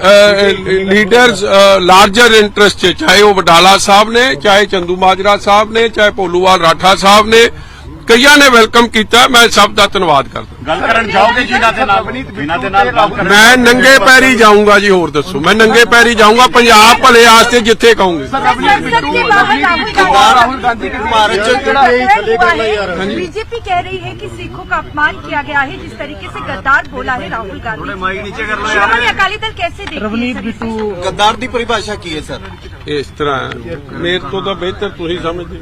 Leaders larger interest ਚ, ਚਾਹੇ ਉਹ ਵਡਾਲਾ ਸਾਹਿਬ ਨੇ, ਚਾਹੇ ਚੰਦੂ ਮਾਜਰਾ ਸਾਹਿਬ ਨੇ, ਚਾਹੇ ਭੋਲੂਵਾਲ ਰਾਠਾ ਸਾਹਿਬ ਨੇ ਕਈਆਂ ਨੇ ਵੈਲਕਮ ਕੀਤਾ ਮੈਂ ਸਭ ਦਾ ਧੰਨਵਾਦ ਕਰਦਾ ਗੱਲ ਕਰਨ ਜਾਓਗੇ ਜਿਨ੍ਹਾਂ ਦੇ ਨਾਲ ਜਿਨ੍ਹਾਂ ਦੇ ਨਾਲ ਗੱਲ ਕਰਨ ਮੈਂ ਨੰਗੇ ਪੈਰੀ ਜਾਊਂਗਾ ਜੀ ਹੋਰ ਦੱਸੋ ਮੈਂ ਨੰਗੇ ਪੈਰੀ ਜਾਊਂਗਾ ਪੰਜਾਬ ਭਲੇ ਵਾਸਤੇ ਜਿੱਥੇ ਕਹੋਗੇ राहुल गांधी की भारत बीजेपी कह रही है कि सिखों का अपमान किया गया है जिस तरीके से गद्दार बोला है राहुल गांधी ਮਾਈਕ ਨੀਚੇ ਕਰ ਲਓ श्रोमणी अकाली दल कैसे देखती है ਰਵਨੀਤ सर इसे? ਬਿੱਟੂ गद्दार की परिभाषा की है सर ਇਸ ਤਰ੍ਹਾਂ ਮੇਰੇ ਤੋਂ ਤਾਂ ਬਿਹਤਰ ਤੁਸੀਂ ਸਮਝਦੇ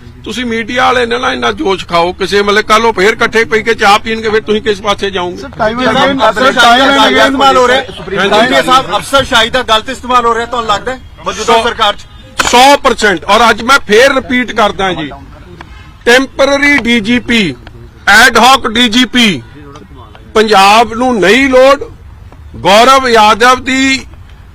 ਤੁਸੀਂ ਮੀਡੀਆ ਵਾਲੇ ਨੇ ਨਾ ਇੰਨਾ ਜੋਸ਼ ਖਾਓ ਕਿਸੇ ਮਤਲਬ ਕੱਲ ਉਹ ਫੇਰ ਇਕੱਠੇ ਪਈ ਕੇ ਚਾਹ ਪੀਣਗੇ ਫਿਰ ਤੁਸੀਂ ਕਿਸ ਪਾਸੇ ਜਾਓਗੇ? ਅਫਸਰ ਸ਼ਾਹੀ ਦਾ ਗਲਤ ਇਸਤੇਮਾਲ ਹੋ ਰਿਹਾ। ਹੈ ਗਾਂਧੀ ਸਾਹਿਬ ਅਫਸਰ ਸ਼ਾਹੀ ਦਾ ਗਲਤ ਇਸਤੇਮਾਲ ਹੋ ਰਿਹਾ ਤੁਹਾਨੂੰ ਲੱਗਦਾ ਹੈ? ਮੌਜੂਦਾ ਸੋ- ਸਰਕਾਰ ਚ? 100% ਔਰ ਅੱਜ ਮੈਂ ਫੇਰ ਰਿਪੀਟ ਕਰਦਾ ਜੀ। Temporary DGP ad hoc DGP Punjab ਨੂੰ ਨਹੀਂ ਲੋੜ ਗੌਰਵ ਯਾਦਵ ਦੀ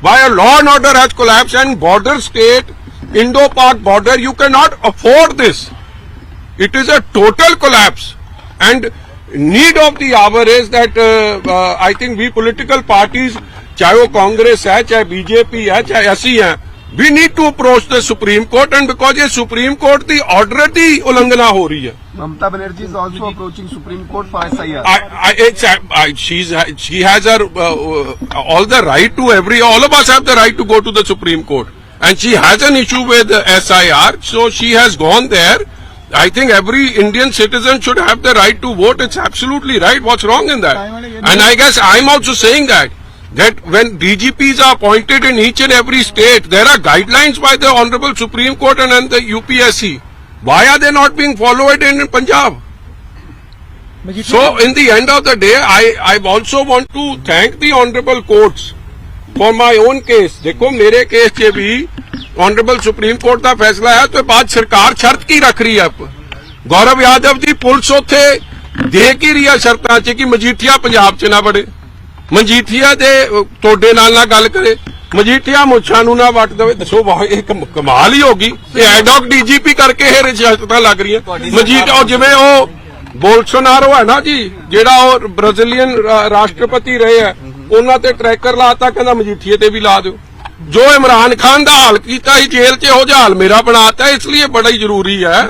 why a law and order has collapsed. And border state, Indo-Pak border, you cannot afford this. It is a total collapse. And need of the hour is that uh, uh, I think we political parties, चाहे वो कांग्रेस है चाहे BJP है चाहे ਅਸੀਂ हैं we need to approach the supreme court and because ਇਹ supreme court ਦੀ ਆਰਡਰ ਦੀ ਉਲੰਘਣਾ ਹੋ ਰਹੀ ਹੈ Mamata Banerjee is also approaching Supreme Court for SIR. I, I, it's, I, she's, she has her uh, uh, all the right to every. All of us have the right to go to the Supreme Court, and she has an issue with the SIR, so she has gone there. I think every Indian citizen should have the right to vote. It's absolutely right. What's wrong in that? And I guess I'm also saying that that when DGPs are appointed in each and every state, there are guidelines by the Honorable Supreme Court and, and the UPSC. Why are they not being followed in Punjab? So, in the end of the day, I, I also want to thank the honorable courts for my own case. देखो मेरे case 'ਚ ਵੀ honorable supreme Court ਦਾ ਫੈਸਲਾ ਹੈ ਤੇ ਬਾਅਦ ਸਰਕਾਰ ਸ਼ਰਤ ਕੀ ਰੱਖ ਰਹੀ ਹੈ ਗੌਰਵ ਯਾਦਵ ਦੀ ਪੁਲਿਸ ਉੱਥੇ ਦੇ ਕੀ ਰਹੀ ਹੈ ਸ਼ਰਤਾਂ 'ਚ ਕਿ ਮਜੀਠੀਆ ਪੰਜਾਬ 'ਚ ਨਾ ਵੜੇ ਮਜੀਠੀਆ ਦੇ ਤੁਹਾਡੇ ਨਾਲ ਨਾ ਗੱਲ ਕਰੇ। ਮਜੀਠੀਆ ਮੁੱਛਾਂ ਨੂੰ ਨਾ ਵੱਟ ਦੇਵੇ। ਦੱਸੋ ਵਾਹ ਇਹ ਕਮ- ਕਮਾਲ ਹੀ ਹੋਗੀ ਇਹ ਐਡੌਕ ਡੀਜੀਪੀ ਕਰਕੇ ਇਹ ਰਿਸ਼ਤਤਾਂ ਲੱਗ ਰਹੀਆਂ। ਮਜੀਠੀਆ ਉਹ ਜਿਵੇਂ ਉਹ ਬੋਲਸੋਨਾਰੋ ਹੈ ਨਾ ਜੀ ਜਿਹੜਾ ਉਹ ਬ੍ਰਾਜ਼ੀਲੀਅਨ ਰਾਸ਼ਟਰਪਤੀ ਰਹੇ ਆ ਉਹਨਾਂ ਤੇ ਟਰੈਕਰ ਲਾਤਾ ਕਹਿੰਦਾ ਮਜੀਠੀਏ ਤੇ ਵੀ ਲਾ ਦਿਓ। ਜੋ ਇਮਰਾਨ ਖਾਨ ਦਾ ਹਾਲ ਕੀਤਾ ਸੀ ਜੇਲ੍ਹ 'ਚ ਉਹ ਹਾਲ ਮੇਰਾ ਬਣਾਤਾ ਇਸ ਲਈ ਬੜਾ ਹੀ ਜ਼ਰੂਰੀ ਹੈ।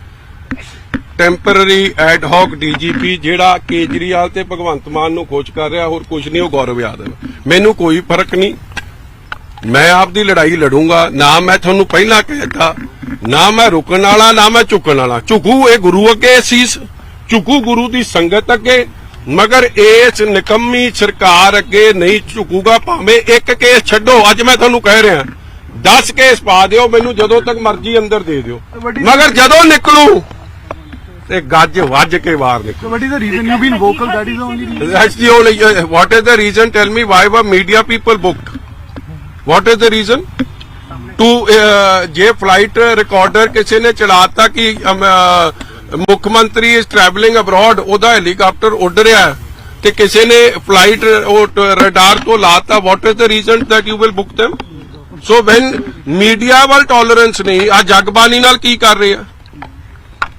ਟੈਂਪਰਰੀ ਐਡ ਹੌਕ ਡੀਜੀਪੀ ਜਿਹੜਾ ਕੇਜਰੀਵਾਲ ਤੇ ਭਗਵੰਤ ਮਾਨ ਨੂੰ ਖੋਜ ਕਰ ਰਿਹਾ ਹੋਰ ਕੁਝ ਨਹੀਂ ਉਹ ਗੌਰਵ ਯਾਦਵ ਮੈਨੂੰ ਕੋਈ ਫ਼ਰਕ ਨਹੀਂ। ਮੈਂ ਆਪਦੀ ਲੜਾਈ ਲੜੂੰਗਾ ਨਾ ਮੈਂ ਤੁਹਾਨੂੰ ਪਹਿਲਾਂ ਕਹਿਤਾ ਨਾ ਮੈਂ ਰੁਕਣ ਵਾਲਾ ਨਾ ਮੈਂ ਝੁਕਣ ਵਾਲਾ। ਝੁਕੂ ਇਹ ਗੁਰੂ ਅੱਗੇ ਸੀਸ ਝੁਕੂ ਗੁਰੂ ਦੀ ਸੰਗਤ ਅੱਗੇ। ਮਗਰ ਇਸ ਨਿਕੰਮੀ ਸਰਕਾਰ ਅੱਗੇ ਨਹੀਂ ਝੁਕੂਗਾ ਭਾਵੇਂ ਇੱਕ ਕੇਸ ਛੱਡੋ ਅੱਜ ਮੈਂ ਤੁਹਾਨੂੰ ਕਹਿ ਰਿਹਾ। 10 ਕੇਸ ਪਾ ਦਿਓ ਮੈਨੂੰ ਜਦੋਂ ਤੱਕ ਮਰਜ਼ੀ ਅੰਦਰ ਦੇ ਦਿਓ। ਮਗਰ ਜਦੋਂ ਨਿਕਲੂ ਤੇ ਗੱਜ ਵੱਜ ਕੇ ਬਾਹਰ ਨਿਕਲੂ What is the reason you've been vocal? That is the only reason. That's the only. Uh, what is the reason? Tell me why were media people booked? What is the reason? To uh, ਜੇ flight recorder ਕਿਸੇ ਨੇ ਚਲਾਤਾ ਕਿ ਅਮ, ਅਹ, ਮੁੱਖ ਮੰਤਰੀ is travelling abroad ਉਹਦਾ helicopter ਉੱਡ ਰਿਹਾ ਹੈ ਤੇ ਕਿਸੇ ਨੇ ਫਲਾਈਟ ਉਹ ਰਡਾਰ ਤੋਂ ਲਾਤਾ what is the reason that you will book them so when media ਵੱਲ ਟੋਲਰੈਂਸ ਨਹੀਂ ਆ ਜਗਬਾਨੀ ਨਾਲ ਕੀ ਕਰ ਰਹੇ ਆ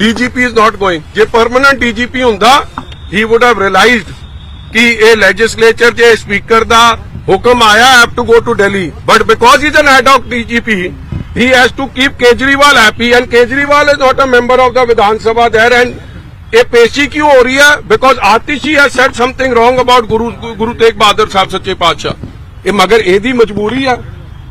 dgp is not going ਜੇ permanent dgp ਹੁੰਦਾ ਹੀ would ਹੈਵ realized ਕਿ ਇਹ ਲੈਜਿਸਲੇਚਰ ਜੇ ਸਪੀਕਰ ਦਾ ਹੁਕਮ ਆਇਆ have to go to delhi but because he is an ad hoc dgp he has to keep kejriwal happy and kejriwal is not a member of the vidhan sabha there and ਇਹ ਪੇਸ਼ੀ ਕਿਉਂ ਹੋ ਰਹੀ ਹੈ because Atishi has said something wrong about Guru Guru Tegh Bahadur Sahib ਸੱਚੇ ਪਾਤਸ਼ਾਹ ਇਹ ਮਗਰ ਇਹਦੀ ਮਜਬੂਰੀ ਆ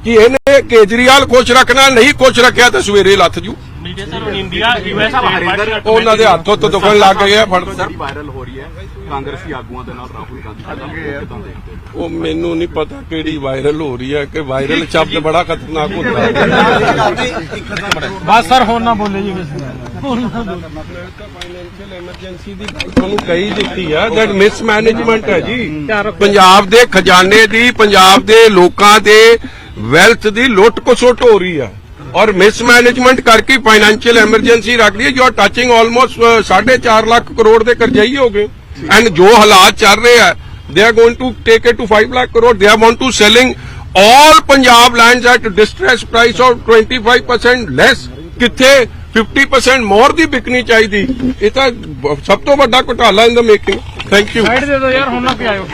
ਕਿ ਇਹਨੇ ਕੇਜਰੀਵਾਲ ਖੁਸ਼ ਰੱਖਣਾ ਨਹੀਂ ਖੁਸ਼ ਰੱਖਿਆ ਤਾਂ ਸਵੇਰੇ ਲੱਥ ਜੂ Sir on India, US party ਉਹਨਾਂ ਦੇ ਹੱਥੋਂ ਤੋਂ ਦੁਖਣ ਲੱਗ ਗਏ ਆ ਫੜ ਵਾਇਰਲ ਹੋ ਰਹੀ ਹੈ। ਕਾਂਗਰਸੀ ਆਗੂਆਂ ਦੇ ਨਾਲ ਰਾਹੁਲ ਗਾਂਧੀ ਦਾ ਕਿਦਾਂ ਦੇਖਦੇ ਉਹ ਮੈਨੂੰ ਨਹੀਂ ਪਤਾ ਕਿਹੜੀ ਵਾਇਰਲ ਹੋ ਰਹੀ ਹੈ ਕਿ ਵਾਇਰਲ ਸ਼ਬਦ ਬੜਾ ਖਤਰਨਾਕ ਹੁੰਦਾ। ਹੈ ਬਸ ਸਰ ਹੁਣ ਨਾ ਬੋਲੇ ਜੀ ਕਿਸੇ ਫਾਈਨੈਂਸ਼ੀਅਲ ਐਮਰਜੈਂਸੀ ਦੀ ਗੱਲ ਤੁਹਾਨੂੰ ਕਹੀ ਦਿੱਤੀ ਹੈ ਦੈਟ ਮਿਸਮੈਨੇਜਮੈਂਟ ਹੈ ਜੀ। ਪੰਜਾਬ ਦੇ ਖਜ਼ਾਨੇ ਦੀ ਪੰਜਾਬ ਦੇ ਲੋਕਾਂ ਦੇ ਵੈਲਥ ਦੀ ਲੁੱਟ ਖਸੁੱਟ ਹੋ ਰਹੀ ਹੈ ਔਰ ਮਿਸਮੈਨੇਜਮੈਂਟ ਕਰਕੇ ਫਾਈਨੈਂਸ਼ੀਅਲ ਐਮਰਜੈਂਸੀ ਰੱਖ ਲਈ you are touching almost 4.5 lakh crore ਦੇ ਕਰਜ਼ਾਈ ਹੋ ਗਏ। ਐਂਡ ਜੋ ਹਾਲਾਤ ਚੱਲ ਰਹੇ ਆ they are going to take it to 5 lakh crore. They are want to selling all Punjab lands at distress price of 25% less ਕਿੱਥੇ? 50% ਮੋਰ ਦੀ ਵਿਕਣੀ ਚਾਹੀਦੀ। ਇਹ ਤਾਂ ਸਭ ਤੋਂ ਵੱਡਾ ਘੁਟਾਲਾ in the making thank you side ਦੇ ਦਿਓ ਯਾਰ ਹੁਣ ਨਾ ਪਿਆਇਓ।